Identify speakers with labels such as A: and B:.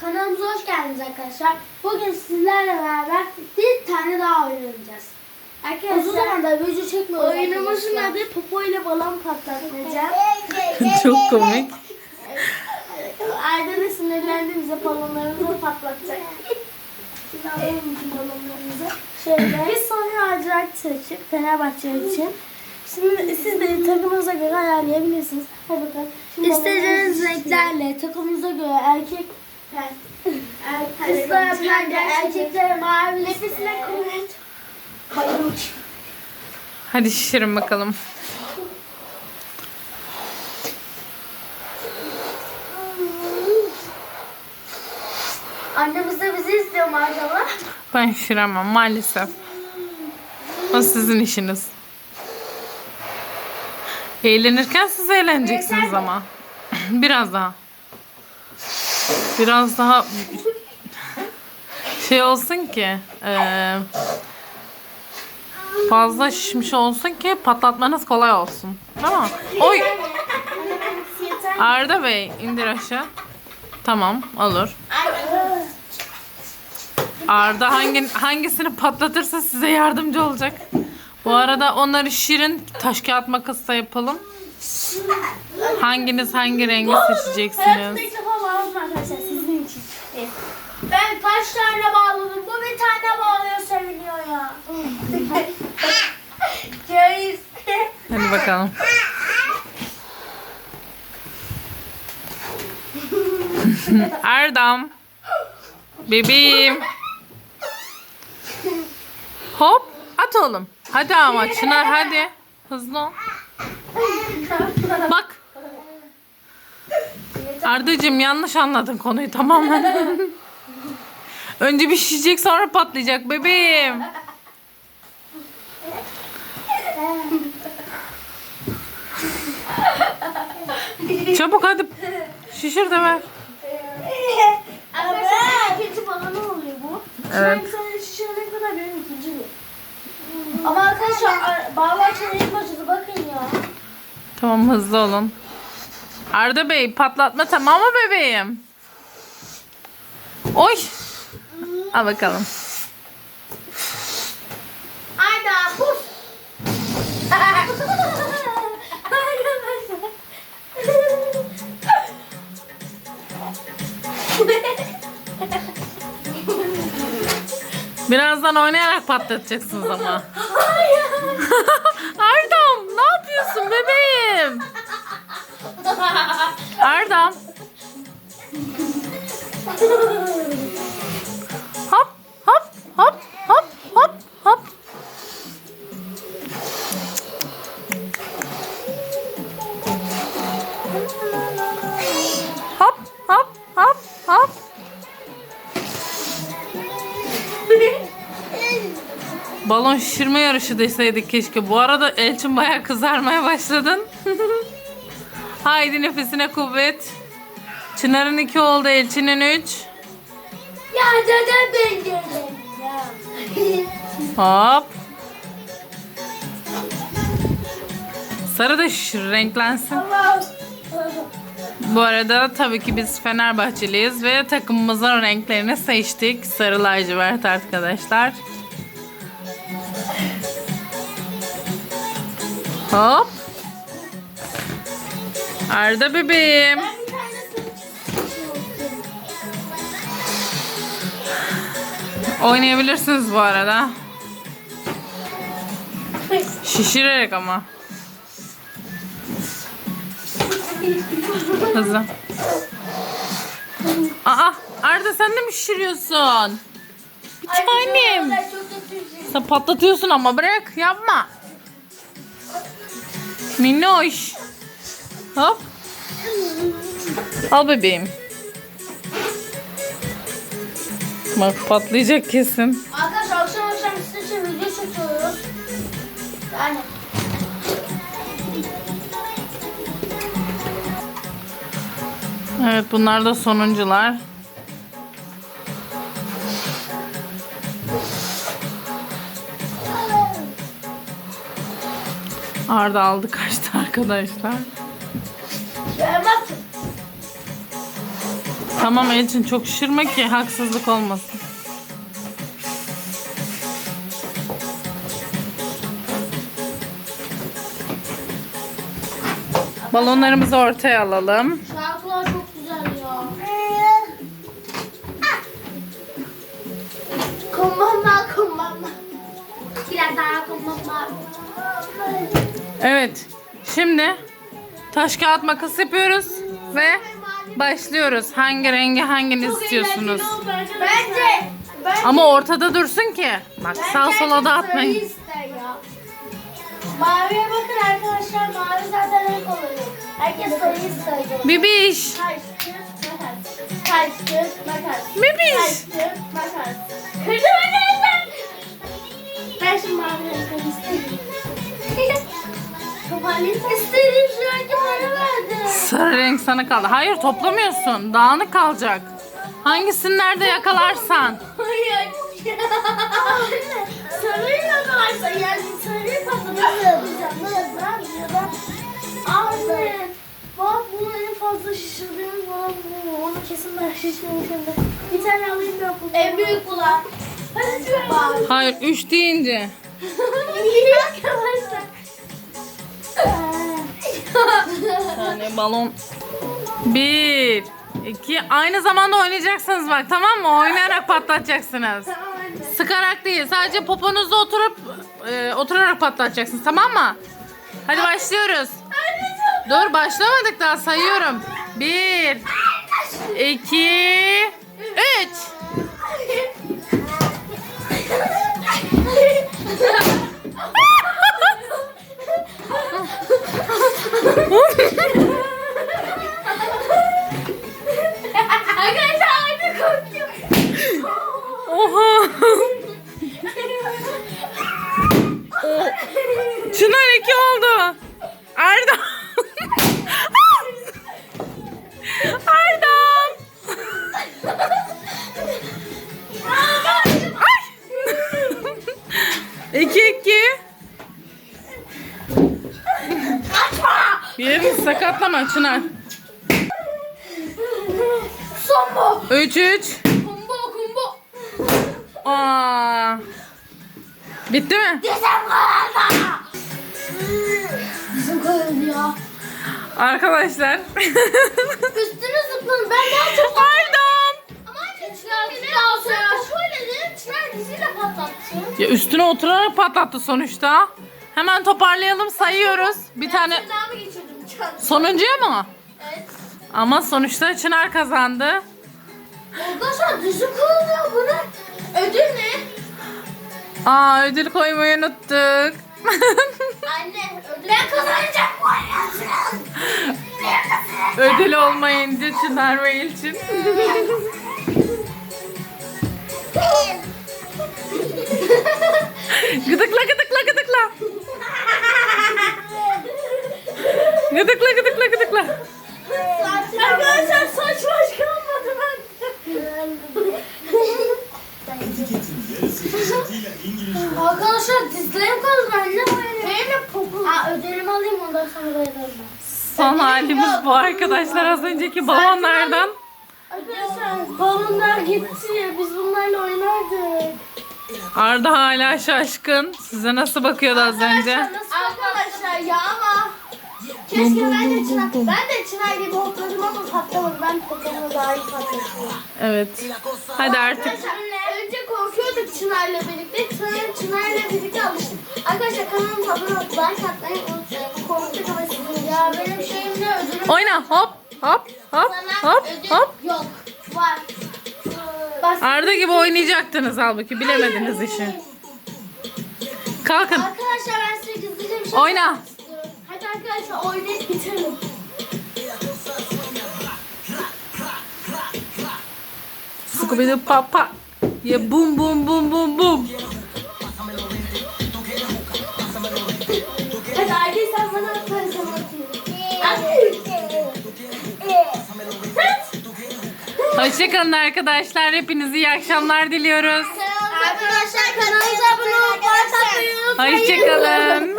A: Kanalımıza hoş geldiniz arkadaşlar. Bugün sizlerle beraber bir tane daha oynayacağız. Arkadaşlar, Uzun zamandır video çekmiyoruz Oyunumuzun adı Popo ile balon patlatacağım.
B: Çok komik.
A: Arda da sinirlendi bize balonlarımızı patlatacak. Şimdi alalım bütün balonlarımızı. Şöyle. Biz sonra lacivert seçip Fenerbahçe için. Şimdi siz de takımınıza göre ayarlayabilirsiniz. Hadi bakalım. İstediğiniz renklerle takımınıza göre erkek Kızlar pembe, erkekler mavi. Nefesine kuvvet. Hayır.
B: Hadi şişirin bakalım.
A: Annemiz de bizi istiyor maşallah.
B: Ben şişiremem maalesef. O sizin işiniz. Eğlenirken siz eğleneceksiniz ama. Biraz daha. Biraz daha şey olsun ki eee, fazla şişmiş olsun ki patlatmanız kolay olsun. Tamam. Oy Arda Bey indir aşağı. Tamam olur. Arda hangi, hangisini patlatırsa size yardımcı olacak. Bu arada onları şirin taş kağıt makas da yapalım. Hanginiz hangi rengi seçeceksiniz?
A: İçin. Ben kaç tane bağladım? Bu bir tane bağlıyor seviniyor ya. Ceyiz.
B: Hadi bakalım. Erdem. Bebeğim. Hop. At oğlum. Hadi ama Çınar hadi. Hızlı ol. Bak. Ardacığım yanlış anladın konuyu tamamen. Önce bir şişecek sonra patlayacak bebeğim. Çabuk hadi. Şişir de ver.
A: Arkadaşlar ikinci balonu oluyor bu.
B: Evet.
A: Ben sana şişirene kadar benim ikinci bu. Ama arkadaşlar ilk başladı bakın ya.
B: Tamam hızlı olun. Arda Bey patlatma tamam mı bebeğim? Oy. Al bakalım.
A: Ayda puf.
B: Birazdan oynayarak patlatacaksınız ama. Ardam ne yapıyorsun bebeğim? Ardam. Hop hop hop hop hop hop. Hop hop hop hop. Balon şişirme yarışı deseydik keşke. Bu arada Elçin bayağı kızarmaya başladın. Haydi nefesine kuvvet. Çınar'ın iki oldu, Elçin'in üç.
A: ya dede ben ya.
B: Hop. Sarı da şişir, renklensin. Bu arada tabii ki biz Fenerbahçeliyiz ve takımımızın renklerini seçtik. Sarı lacivert arkadaşlar. Hop. Arda bebeğim. Oynayabilirsiniz bu arada. Şişirerek ama. Hızlı. Aa, Arda sen de mi şişiriyorsun? Bir tanem. Sen patlatıyorsun ama bırak yapma. Minnoş. Hop. Al bebeğim. Bak patlayacak kesin.
A: Arkadaşlar akşam akşam sizin için video çekiyoruz. Yani
B: Evet bunlar da sonuncular. Arda aldı kaçtı arkadaşlar. Tamam Elçin çok şişirme ki haksızlık olmasın. Balonlarımızı ortaya alalım.
A: Şarkılar çok güzel ya. Kumbamba kumbamba. Biraz daha kumbamba.
B: Evet. Şimdi taş kağıt makas yapıyoruz ve başlıyoruz. Hangi rengi hangini istiyorsunuz?
A: Bence. bence
B: Ama ortada dursun ki. Bak sağ sola
A: ister ya. Maviye bakın arkadaşlar. Mavi zaten renk oluyor. Herkes sarı istiyor.
B: Bibiş.
A: Kağıt, makas.
B: Bibiş.
A: Kağıt, makas. Kırdım arkadaşlar. Ben şimdi mavi renk istedim. Toparlayayım.
B: Sarı renk sana kaldı. Hayır toplamıyorsun. Dağınık kalacak. Hangisini nerede yakalarsan.
A: Hayır. Sarıyla varsa yani sarıyı patlatıp yapacağım. Ne yapacağım? Anne. Bak bunu en fazla şişirdiğimiz olan bu. Onu kesin ben şişirmişim de. Bir tane alayım ben bunu. En büyük bulan. Hadi.
B: Hayır 3 deyince. Yani balon. Bir. iki. Aynı zamanda oynayacaksınız bak tamam mı? Oynayarak patlatacaksınız. Sıkarak değil. Sadece poponuzda oturup e, oturarak patlatacaksınız tamam mı? Hadi başlıyoruz. Dur başlamadık daha sayıyorum. Bir. iki, Üç. 12 oldu. Erdem. Erdem. Ay. 2 2. Yerini sakatlama Çınar.
A: Sombo.
B: 3 3.
A: Kumbo kumbo.
B: Aa. Bitti mi?
A: Dizem kırıldı.
B: Arkadaşlar.
A: Üstüne zıplayın. Ben daha çok
B: Erdem.
A: Ama daha sonra. Şöyle dedim. Çınar diziyle patlattı.
B: Ya üstüne oturarak patlattı sonuçta. Hemen toparlayalım sayıyoruz. Bir tane sonuncuya mı?
A: Evet.
B: Ama sonuçta Çınar kazandı.
A: Arkadaşlar dizi kullanıyor bu ne? Ödül ne?
B: Aa ödül koymayı unuttuk.
A: Anne ödül. Ben kazanacağım bu hayatı.
B: Ödül olmayınca Çınar ve İlçin. gıdıkla gıdıkla Son halimiz bu arkadaşlar. Az önceki balonlardan.
A: Arkadaşlar balonlar gitti biz bunlarla oynardık.
B: Arda hala şaşkın. Size nasıl bakıyordu az önce?
A: Arkadaşlar ya ama keşke ben de Çınar, ben de Çınar gibi hopladım ama patlamadı. Ben popomla daha iyi patlatıyorum.
B: Evet. Hadi artık.
A: Arkadaşlar korkuyorduk Çınar'la birlikte. Sonra Çınar'la birlikte alıştık. Arkadaşlar kanalımıza abone olup like atmayı unutmayın. Korktuk ama sizin ya benim şeyimle ödülüm
B: Oyna hop hop hop
A: sana
B: hop
A: ödül
B: hop.
A: yok. Var. Bas-
B: Arda gibi oynayacaktınız halbuki bilemediniz işi. Kalkın.
A: Arkadaşlar ben size gizlice bir şey
B: Oyna.
A: istiyorum. Hadi arkadaşlar oynayıp bitirelim.
B: Scooby Doo papa. Ya bum bum bum bum bum.
A: Hadi Arda sen bana parasını atayım.
B: Hoşçakalın arkadaşlar. Hepinize iyi akşamlar diliyoruz.
A: Arkadaşlar kanalımıza abone olup like atmayı unutmayın.
B: Hoşçakalın.